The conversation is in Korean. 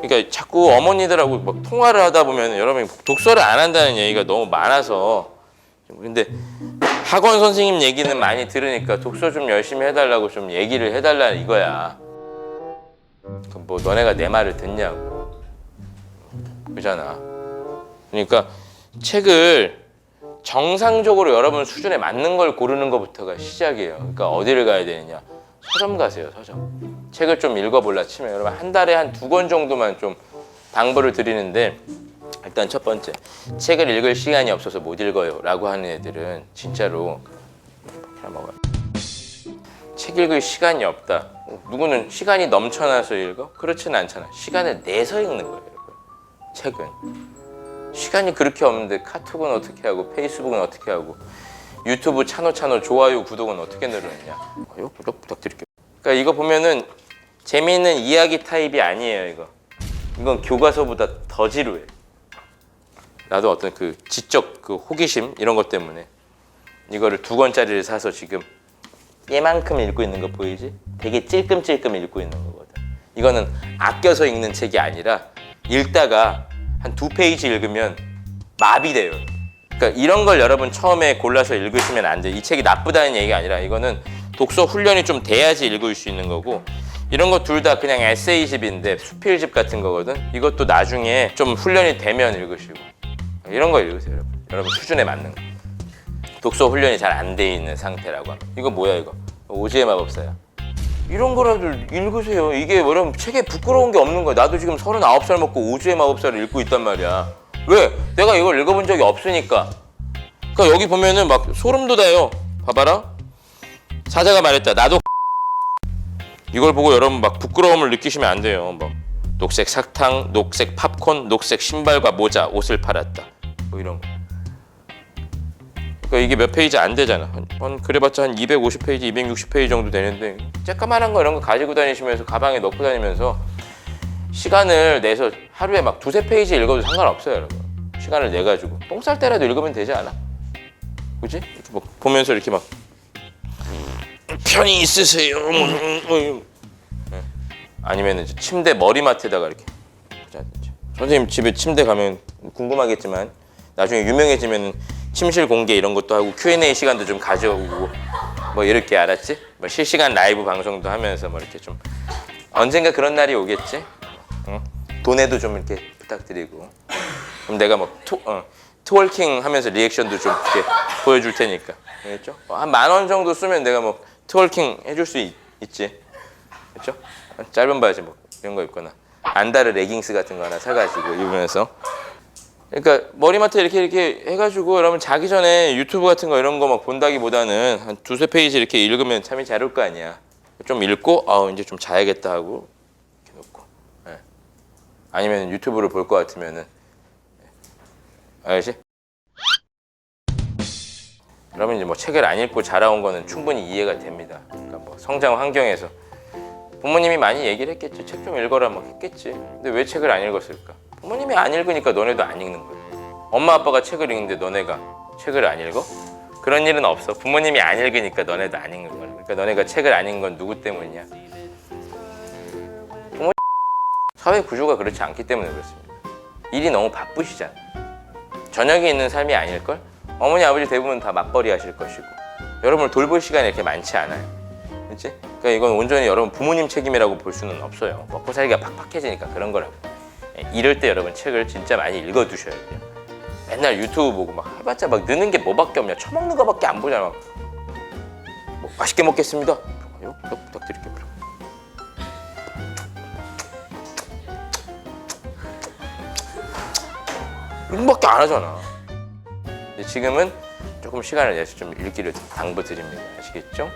그러니까 자꾸 어머니들하고 막 통화를 하다 보면 여러분이 독서를 안 한다는 얘기가 너무 많아서 근데 학원 선생님 얘기는 많이 들으니까 독서 좀 열심히 해달라고 좀 얘기를 해달라 이거야. 그뭐 너네가 내 말을 듣냐고. 그잖아. 그러니까 책을 정상적으로 여러분 수준에 맞는 걸 고르는 것부터가 시작이에요. 그러니까 어디를 가야 되느냐? 서점 가세요, 서점. 책을 좀 읽어볼라 치면 여러분 한 달에 한 두 권 정도만 좀 당부를 드리는데 일단 첫 번째 책을 읽을 시간이 없어서 못 읽어요 라고 하는 애들은 진짜로 먹어요. 책 읽을 시간이 없다. 누구는 시간이 넘쳐나서 읽어? 그렇지는 않잖아. 시간을 내서 읽는 거예요, 여러분. 책은. 시간이 그렇게 없는데 카톡은 어떻게 하고 페이스북은 어떻게 하고 유튜브 차노 차노 좋아요 구독은 어떻게 누르느냐? 이거 구독 부탁드릴게요. 그러니까 이거 보면은 재미있는 이야기 타입이 아니에요 이거. 이건 교과서보다 더 지루해. 나도 어떤 그 지적 그 호기심 이런 것 때문에 이거를 두 권짜리를 사서 지금 얘만큼 읽고 있는 거 보이지? 되게 찔끔찔끔 읽고 있는 거거든. 이거는 아껴서 읽는 책이 아니라 읽다가 한 두 페이지 읽으면 마비돼요. 그러니까 이런 걸 여러분 처음에 골라서 읽으시면 안 돼. 이 책이 나쁘다는 얘기가 아니라 이거는 독서 훈련이 좀 돼야지 읽을 수 있는 거고 이런 거 둘 다 그냥 에세이집인데 수필집 같은 거거든. 이것도 나중에 좀 훈련이 되면 읽으시고 이런 거 읽으세요, 여러분. 여러분 수준에 맞는 거. 독서 훈련이 잘 안 돼 있는 상태라고 하면 이거 뭐야 이거? 오지의 마법사야. 이런 거라도 읽으세요. 이게 여러분 책에 부끄러운 게 없는 거야. 나도 지금 39살 먹고 오주의 마법사를 읽고 있단 말이야. 왜? 내가 이걸 읽어본 적이 없으니까. 그러니까 여기 보면은 막 소름 돋아요. 봐봐라. 사자가 말했다. 나도 이걸 보고 여러분 막 부끄러움을 느끼시면 안 돼요. 막 녹색 사탕, 녹색 팝콘, 녹색 신발과 모자, 옷을 팔았다. 뭐 이런 거. 그러니까 이게 몇 페이지 안 되잖아. 한, 한 그래봤자 한 250페이지, 260페이지 정도 되는데 쬐까만한 거 이런 거 가지고 다니시면서 가방에 넣고 다니면서 시간을 내서 하루에 막 두세 페이지 읽어도 상관없어요, 여러분. 시간을 내 가지고 똥 쌀 때라도 읽으면 되지 않아? 그지? 막 보면서 이렇게 막 편히 있으세요. 뭐, 예. 아니면 이제 침대 머리맡에다가 이렇게. 선생님 집에 침대 가면 궁금하겠지만 나중에 유명해지면 침실 공개 이런 것도 하고 Q&A 시간도 좀 가져오고 뭐 이렇게 알았지? 뭐 실시간 라이브 방송도 하면서 뭐 이렇게 좀 언젠가 그런 날이 오겠지? 응? 돈에도 좀 이렇게 부탁드리고 그럼 내가 뭐 토, 어, 트월킹 하면서 리액션도 좀 이렇게 보여줄 테니까 알겠죠? 한 만 원 정도 쓰면 내가 뭐 트월킹 해줄 수 있, 지 그렇죠? 짧은 바지 뭐 이런 거 입거나 안다르 레깅스 같은 거 하나 사가지고 입으면서 그러니까 머리맡에 이렇게 이렇게 해가지고 여러분 자기 전에 유튜브 같은 거 이런 거 막 본다기보다는 한 두세 페이지 이렇게 읽으면 잠이 잘 올 거 아니야. 좀 읽고 아 이제 좀 자야겠다 하고. 아니면 유튜브를 볼 것 같으면은 예. 알지? 여러분 이제 뭐 책을 안 읽고 자라온 거는 충분히 이해가 됩니다. 그러니까 뭐 성장 환경에서 부모님이 많이 얘기를 했겠지. 책 좀 읽어라 막 했겠지. 근데 왜 책을 안 읽었을까? 부모님이 안 읽으니까 너네도 안 읽는 거야. 엄마 아빠가 책을 읽는데 너네가 책을 안 읽어? 그런 일은 없어. 부모님이 안 읽으니까 너네도 안 읽는 거야. 그러니까 너네가 책을 안 읽는 건 누구 때문이냐? 사회 구조가 그렇지 않기 때문에 그렇습니다. 일이 너무 바쁘시잖아. 저녁에 있는 삶이 아닐걸? 어머니 아버지 대부분 다 맞벌이 하실 것이고 여러분을 돌볼 시간이 이렇게 많지 않아요. 그렇지? 그러니까 이건 온전히 여러분 부모님 책임이라고 볼 수는 없어요. 먹고 살기가 팍팍해지니까 그런 거라고. 예, 이럴 때 여러분 책을 진짜 많이 읽어 두셔야 돼요. 맨날 유튜브 보고 막 해봤자 막 느는 게 뭐밖에 없냐. 처먹는 거밖에 안 보잖아. 막. 뭐 맛있게 먹겠습니다. 이거 구독 부탁드릴게요. 이거밖에 안 하잖아. 근데 지금은 조금 시간을 내서 좀 읽기를 당부드립니다. 아시겠죠?